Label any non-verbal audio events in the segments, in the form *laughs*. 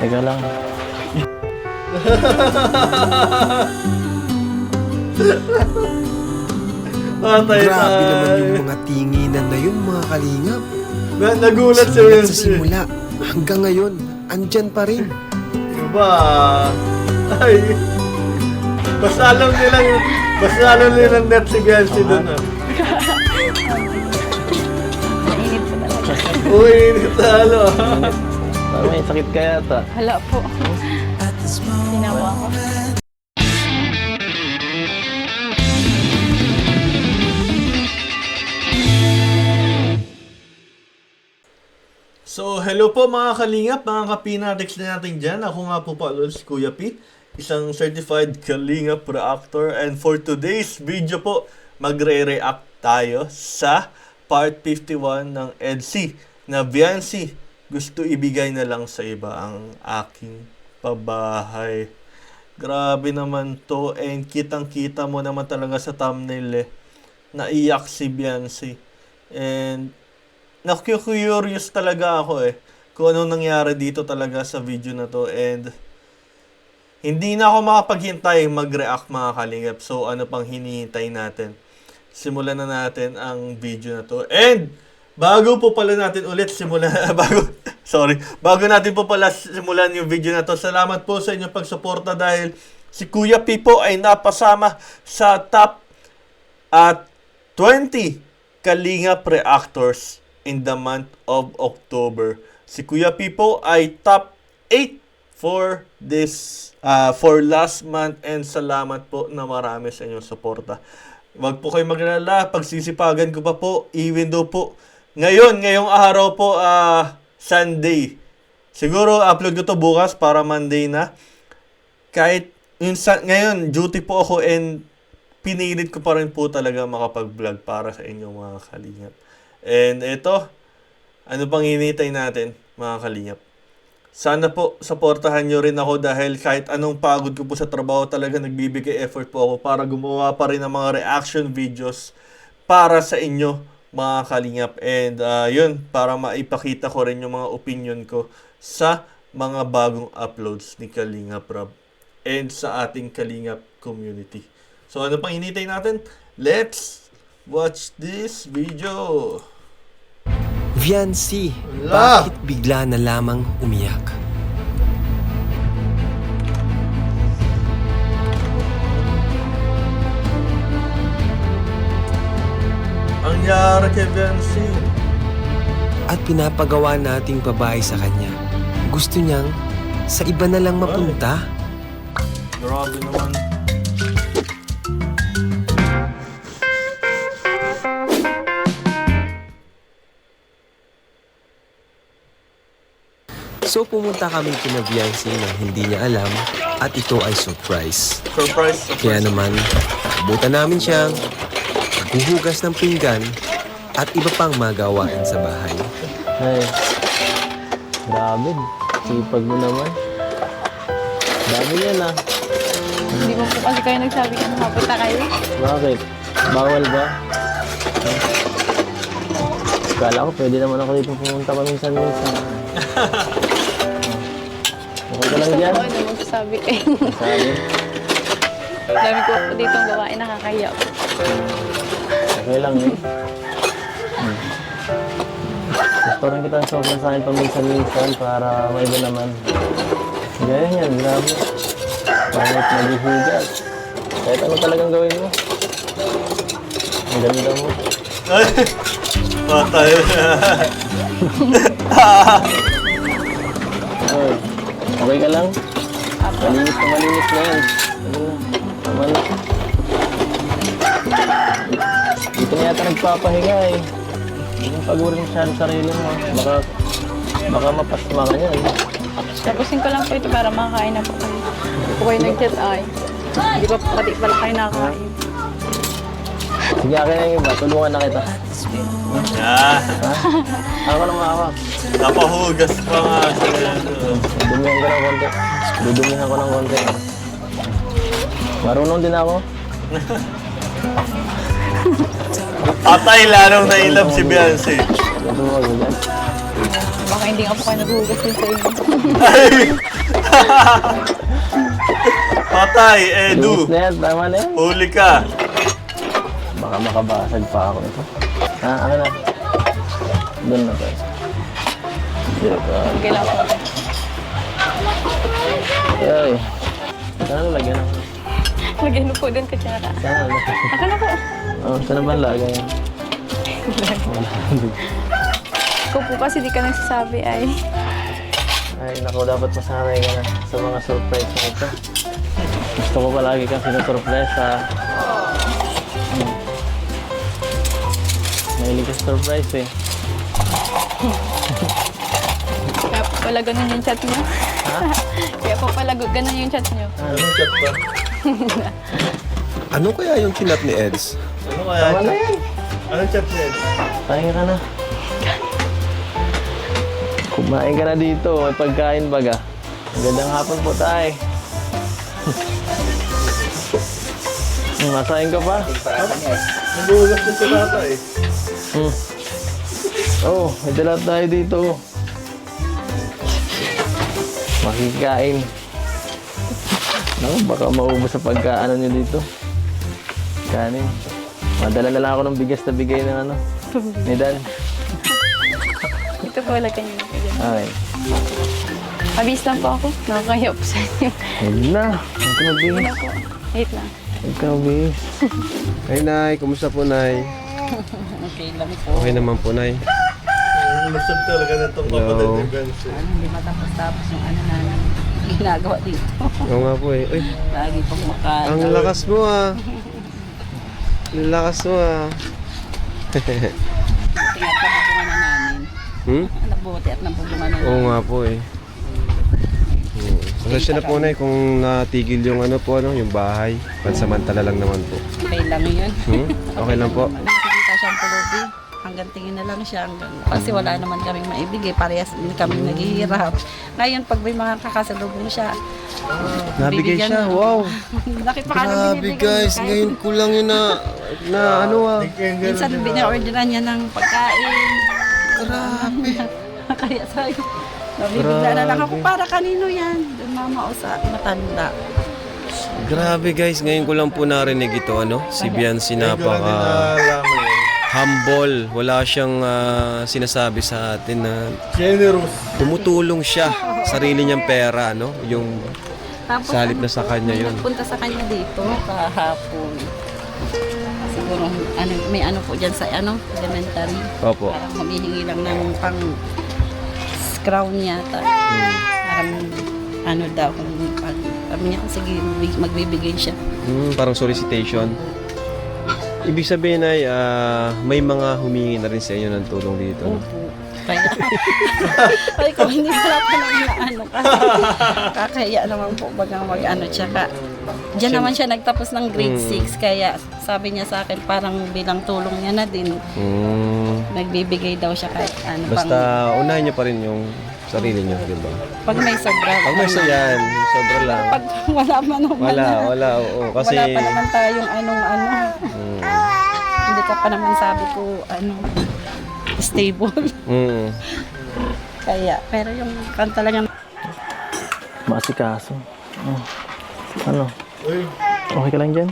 Teka lang. *laughs* Patay Grabe tayo. naman yung mga tinginan na yun mga kalingap. Na, nagulat si Simulat sa simula hanggang ngayon, andyan pa rin. Diba? Ay. Basta alam nilang, basta alam nilang net si Bianchi *laughs* doon ah. Mainit talaga. Uy, init na ano ah. Parang may sakit ka yata. Hala po. Sinawa ko. So, hello po mga kalingap, mga kapinatics na natin dyan. Ako nga po pa ulit si Kuya P, isang certified kalingap reactor. And for today's video po, magre-react tayo sa part 51 ng EDC na Viancy. Gusto ibigay na lang sa iba ang aking pabahay. Grabe naman to and kitang-kita mo naman talaga sa thumbnail eh. Naiyak si Viancy. And na-curious talaga ako eh kung anong nangyari dito talaga sa video na to and hindi na ako makapaghintay mag-react mga kalingap. So ano pang hinihintay natin? Simulan na natin ang video na to. And bago po pala natin ulit simulan *laughs* bago sorry, bago natin po pala simulan yung video na to. Salamat po sa inyong pagsuporta dahil si Kuya Pipo ay napasama sa top at 20 Kalingap Reactors in the month of October. Si Kuya Pipo ay top 8 for this uh, for last month and salamat po na marami sa inyong suporta. Wag po kayo maglala, pagsisipagan ko pa po, though po ngayon, ngayong araw po ah, Sunday. Siguro upload ko to bukas para Monday na kahit yung ngayon, duty po ako and pinilit ko pa rin po talaga makapag-vlog para sa inyong mga kalingap. And ito, ano pang hinihintay natin, mga kalingap? Sana po, supportahan nyo rin ako dahil kahit anong pagod ko po sa trabaho talaga nagbibigay effort po ako para gumawa pa rin ng mga reaction videos para sa inyo, mga kalingap. And ah, yun, para maipakita ko rin yung mga opinion ko sa mga bagong uploads ni Kalingap Rob and sa ating Kalingap community. So ano pang hinihintay natin? Let's watch this video! Viancy, bakit bigla na lamang umiyak? Ang nangyari kay Viancy. At pinapagawa nating babae sa kanya. Gusto niyang sa iba na lang mapunta? Grabe naman. So pumunta kami kina Viancy nang hindi niya alam at ito ay surprise. Surprise, surprise. Kaya naman, abutan namin siyang maghuhugas ng pinggan at iba pang magawain sa bahay. Ay. Grabe. Sipag mo naman. Dami yan ah. Hindi mo po kasi kayo nagsabi ka mapunta kayo. Bakit? Bawal ba? Huh? Kala ko pwede naman ako dito pumunta paminsan-minsan. *laughs* Okay ka lang Gusto dyan? ko ano magsasabi kayo. Sabi. Dami ko po dito ang gawain nakakaya po. Okay lang eh. Hmm. Gusto rin kita sobrang sa akin paminsan-minsan para maiba naman. Ganyan yan, grabe. Pangit maghihigas. Kahit ano talagang gawin mo. Ang ganda mo. Ay! Patay. *laughs* Oy, okay ka lang? Malinis na malinis na yan. Dito na yata nagpapahinga eh. Hindi mo pagurin masyado sarili mo. Baka, baka mapasma ka niyan. Tapusin ko lang po ito para makakain na po kayo. Hindi po kayo nag-chat ay. Hindi pa pati pala kayo nakakain. Sige, akin na yung iba. Tulungan na kita. Ah, Ha? Ako nang makaka. napahugas pa nga siya. Dumihan ko ng konti. Dudumihan ko ng konti. Marunong din ako. *laughs* Patay lalong na ilap si Beyonce. Ito. Baka hindi nga po kayo naghuhugas din sa inyo. *laughs* Patay, Lumis Edu. na yan, tama na yan. Huli ka. Baka makabasag pa ako nito. Ah, ano na? Doon na tayo. Dito. Okay lang po. Ay. Saan na lagyan ako? Lagyan mo po doon kutsara. Saan na lagyan? Ako na po. Oh, saan na ba lagay yan? *laughs* Ikaw po kasi di ka nagsasabi ay. Ay, naku, dapat masanay ka na sa mga surprise na ito. Gusto ko palagi kang sinusurpresa. Hmm. Mahilig ka sa surprise eh. Kaya po pala ganun yung chat niyo. *laughs* Kaya po pala ganun yung chat niyo. Anong chat ba? *laughs* Ano kaya yung chinat ni Eds? Tama na yan. Anong chat niya? Pahinga ka na. Kumain ka na dito. May pagkain baga. Magandang hapon po tayo. Masahin ka pa? Nag-uugas na si Tata eh. Hmm. Oh, may dala tayo dito. Makikain. Naku, baka maubos sa pagkaano nyo dito. Kanin. Madala na lang ako ng bigas na bigay ng ano. Ni Dan. Ito po lagyan niyo. Okay. Abis lang po ako. Nakakaya po sa inyo. Huwag na. Huwag ka mabihis. Wala po. Wait lang. Huwag ka mabihis. Ay, *laughs* Nay. Kumusta po, Nay? Okay lang po. Okay naman po, Nay. Lusog talaga na itong kapatid ni Benz eh. Ano, hindi matapos-tapos yung ano na nang ginagawa dito. Oo nga po eh. Uy, Lagi pang makain. ang lakas mo ah. *laughs* Ang lakas mo ah. Tingnan pa bubungan na namin. Hmm? Nabuti at nabubungan na Oo nga po eh. Hmm. Pasensya na po, Nay, kung natigil yung ano po, ano, yung bahay. Pansamantala lang naman po. Okay lang yun. Hmm? Okay lang po. Nakikita siyang pulubi. Hanggang tingin na lang siya. Hanggang, kasi wala naman kaming maibigay. Parehas din kami naghihirap. Ngayon, pag may mga kakasalubong siya, Nabigay bibigyan siya. na. Wow. *laughs* Bakit pa kami Grabe guys, ngayon ko lang yun na, na ano ah. Minsan bina-orderan niya ng pagkain. Grabe. *laughs* Kaya sa'yo, nabibigla na lang ako. Para kanino yan? Doon mama o sa matanda. Grabe guys, ngayon ko lang po narinig ito ano. Si Biancy napaka yun. humble. Wala siyang ah, sinasabi sa atin na Generous. tumutulong siya. *laughs* Sarili niyang pera, no? Yung Tapos, sa halip na sa kanya yun. Punta sa kanya dito kahapon. Siguro, ano, may ano po dyan sa ano, elementary. Opo. Parang humihingi lang ng pang crown yata. Hmm. Parang ano daw, kung pag, sabi niya, sige, magbibigay siya. Hmm, parang solicitation. Ibig sabihin ay ah, may mga humingi na rin sa inyo ng tulong dito. no? Kaya, *laughs* ay kung hindi wala pa nang ano kakaya naman po bagang mag ano tsaka Diyan naman siya nagtapos ng grade Mm. 6 kaya sabi niya sa akin parang bilang tulong niya na din Hmm. nagbibigay daw siya kahit ano Basta pang, unahin niyo pa rin yung sarili niyo, di ba? pag may sobra Pag may sayan, sobra lang. pag *laughs* wala man naman Wala, wala, oo. Kasi, wala pa naman tayong anong ano mm, hindi ka pa naman sabi ko ano stable mm, kaya pero yung kanta lang yung Masikaso. Oh. Ano? Okay ka lang dyan?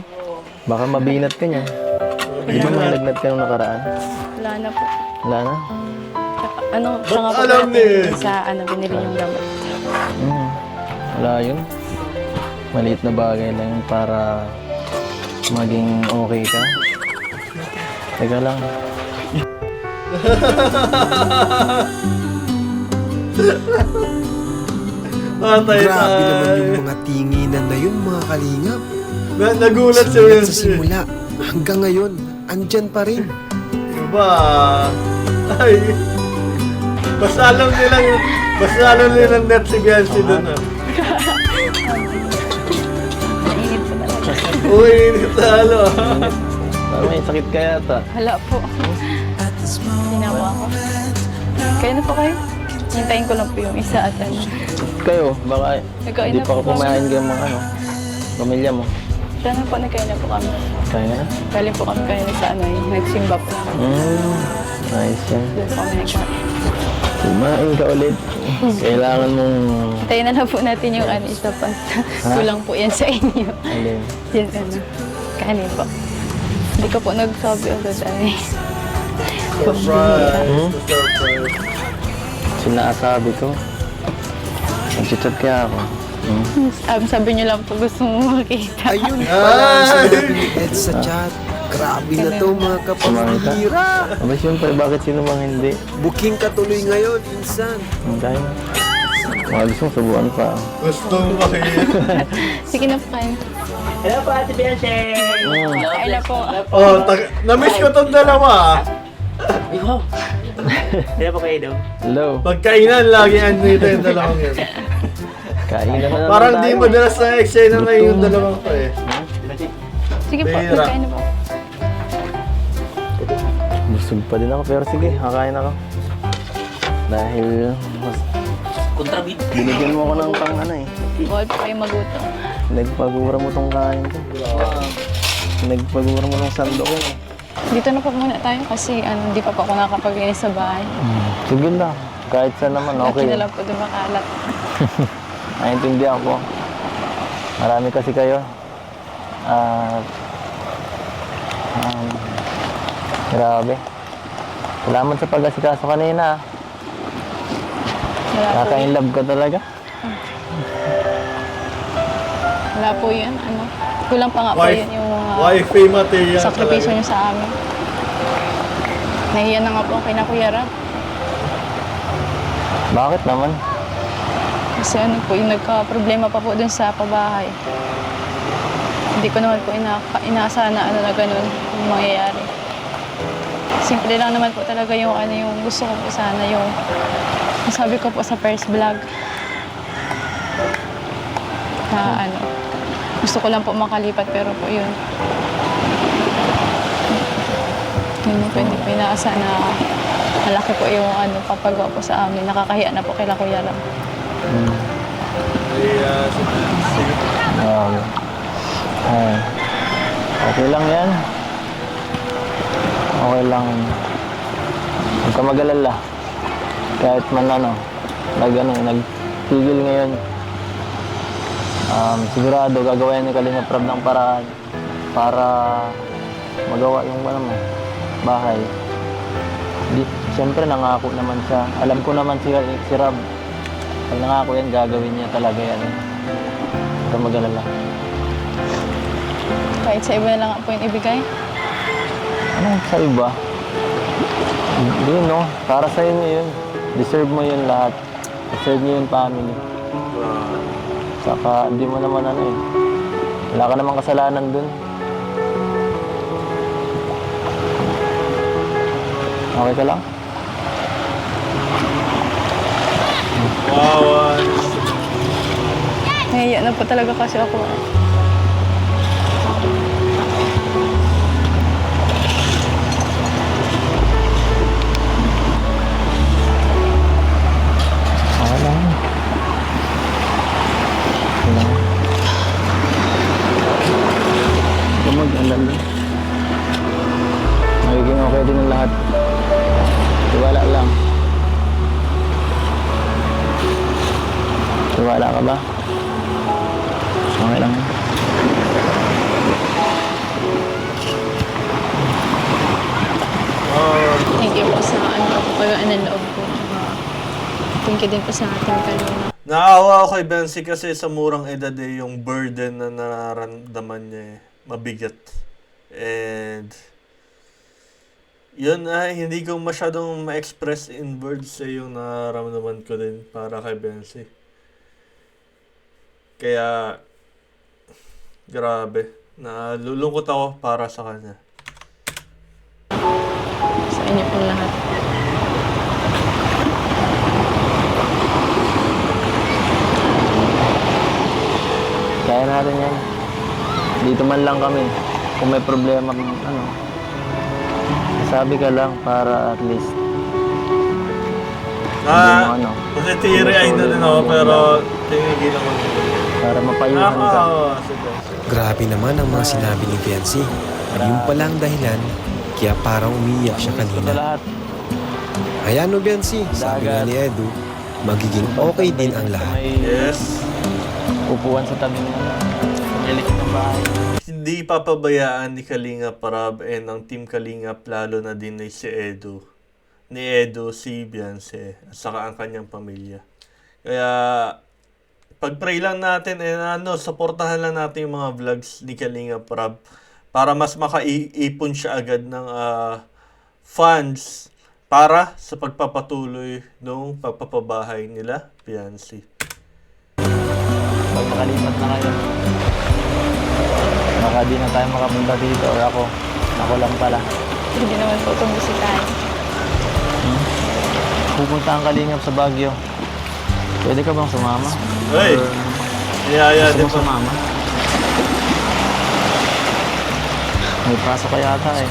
Baka mabinat ka niyan. Di ba may lagnat ka nung nakaraan? Wala na po. Wala na? Tsaka, ano, siya nga po alam natin ni- sa ano, binili yung gamot. Hmm. Wala yun. Maliit na bagay lang para maging okay ka. Teka lang. *laughs* patay grabe tayo. naman yung mga tinginan na yun, mga kalingap. Na- Nagulat si Simulat Benz sa eh. simula, hanggang ngayon, andyan pa rin. Diba? Ay. Basta alam nila yun. Basta alam nila net si Biancy doon ah. Nainip po talaga. Uy, init na ano ah. Parang may sakit ka yata. Hala po. Tinawa ko. Kaya na po kayo? Hintayin ko lang po yung isa at ano. Kayo, baka Nagkain hindi na pa po ka kumain ka mga ano, pamilya mo. Siya na po, nagkain na po kami. Kaya na? Galing po kami kayo sa ano, eh, nagsimba po. Hmm. Nice yan. Doon po kami nagkain. Kumain ka ulit. Kailangan mong... Tayo na lang po natin yung ano, isa pa. Kulang po yan sa inyo. Alin? Yan ano. Kanin po. Hindi ko po nagsabi agad ay. Surprise! Hmm? Surprise! Sinasabi ko. Nag-chat kaya ako. Hmm? Um, sabi niyo lang po gusto mo makita. Ayun Ah! pala ang Ed sa chat. Grabe na to mga kapamilya. Aba siyempre, bakit sino mang hindi? Booking ka tuloy ngayon, insan. Hindi. Mga gusto mong subuan pa. Gusto mo makita. *laughs* Sige na po kain. Mm. Kain na po. Oh, na-miss ko tong dalawa ah. Hello. Pagkainan, lagi andito yung dalawang yun. Kain na naman Parang di madalas na eksena na yung dalawang to eh. Sige po, Bihira. kain na po. Busog pa din ako, pero sige, kakain ako. Dahil mas... Kontrabid. Binigyan mo ako ng pang ano eh. Bawal po kayo magutom. Nagpagura mo tong kain ko. Nagpagura mo tong sando ko eh. Dito na po muna tayo kasi ano, hindi pa po ako nakapaglinis sa bahay. Sige lang. Kahit saan naman, Okay. okay. na lang po dumakalat. *laughs* Naintindihan ko. Marami kasi kayo. At... um, grabe. Salamat sa pag-asikaso kanina. ah. Wala po, Kaka-inlove ka talaga. wala po yun. Ano, kulang pa nga po Wife, yun yung wifi material sakripisyo niyo sa amin. Nahiya na nga po kay na Kuya Rab. Bakit naman? Kasi ano po, yung nagka-problema pa po dun sa pabahay. Hindi ko naman po ina inaasahan na ano na ganun yung mangyayari. Simple lang naman po talaga yung ano yung gusto ko po sana yung sabi ko po sa first vlog na ano gusto ko lang po makalipat pero po yun hindi po inaasahan na malaki po yung ano papagawa po sa amin nakakahiya na po kay Kuya lang sige. Grabe. Ay. Okay lang yan. Okay lang. Huwag ka mag-alala. Kahit man ano, nag, ano, nagtigil ngayon. Um, sigurado gagawin ni Kalinga Prab ng paraan para magawa yung ano mo, bahay. Di, siyempre nangako naman siya. Alam ko naman si, si Rab. Pag nangako yan, gagawin niya talaga yan. Huwag ka mag-alala. kahit sa iba na lang po yung ibigay Ano sa iba? Hindi no, para sa inyo yun. Deserve mo yun lahat. Deserve niyo yung family. Saka hindi mo naman ano eh. Wala ka namang kasalanan dun. Okay ka lang? Wow, ah. Nahiya na po talaga kasi ako. Okay loob ko. Thank you din po sa ating kanina. Naawa ako kay Bensi kasi sa murang edad eh, yung burden na nararamdaman niya eh, mabigat. And yun ay hindi ko masyadong ma-express in words eh, yung nararamdaman ko din para kay Bensi. Kaya grabe. Nalulungkot ako para sa kanya. Sa inyo pong lahat. Kaya natin yan. Dito man lang kami. Kung may problema, ano, sabi ka lang para at least Ah, ano, kasi teary eyed na din ako pero tinigil ako. para mapayuhan ka. Bensi. Grabe naman ang mga sinabi ni Fiancé. Yung palang dahilan, kaya parang umiiyak siya kanina. Ayan no, Biancy. Sabi nga ni Edu, magiging okay din ang lahat. Yes. Upuan sa tabi ng electric ng bahay. Hindi papabayaan ni Kalinga Parab and ang Team Kalinga lalo na din ni si Edu. Ni Edu, si Beyonce, at saka ang kanyang pamilya. Kaya, pag-pray lang natin and ano, supportahan lang natin yung mga vlogs ni Kalinga Parab para mas makaipon siya agad ng ah, funds para sa pagpapatuloy ng pagpapabahay nila, Beyonce. Pag makalipat na kayo, baka di na tayo makapunta dito or ako. Ako lang pala. Hindi naman po ito bisitahin. Pupunta ang kalingap sa Baguio. Pwede ka bang sumama? Hey! Or Niyaya, gusto di mo ba? sumama? May pasok ka yata eh.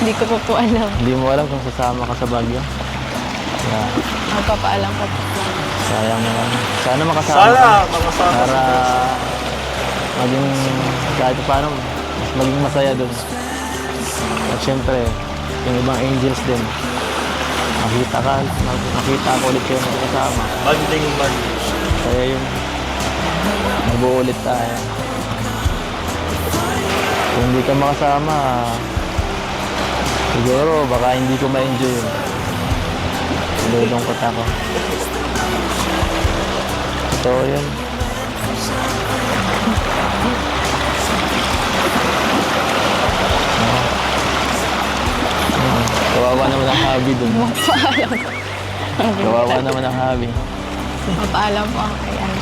Hindi ko po po alam. Hindi mo alam kung sasama ka sa Baguio. Yeah, Magpapaalam ko po. Sayang naman. Sana makasama Sana, ka. makasama Para maging kahit paano, mas maging masaya dun. At syempre, yung ibang angels din. Makita ka, makita ko ulit kayo magkasama. Banding, banding. Kaya yun, nabuo ulit tayo. Kung hindi ka makasama, siguro baka hindi ko ma-enjoy yun. Nalulungkot ako. Totoo yun. Oo. Kawawa naman ang hobby dun. Magpaalam. Kawawa naman ang hobby. Magpaalam po ang kay ano.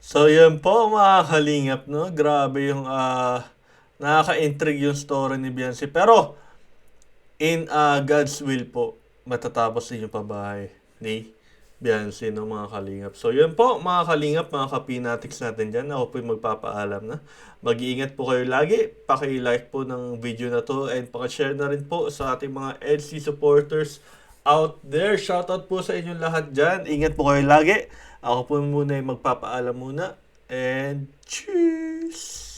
So, yun po mga kalingap, no? Grabe yung ah nakaka-intrigue yung story ni Beyonce. Pero, in ah, God's will po, matatapos din yung pabahay ni Beyonce, no, mga kalingap. So, yun po, mga kalingap, mga kapinatics natin dyan. Ako po magpapaalam na. Mag-iingat po kayo lagi. Paki-like po ng video na to and paki-share na rin po sa ating mga LC supporters out there. Shoutout po sa inyong lahat dyan. Ingat po kayo lagi. Ako po muna yung magpapaalam muna. And cheers!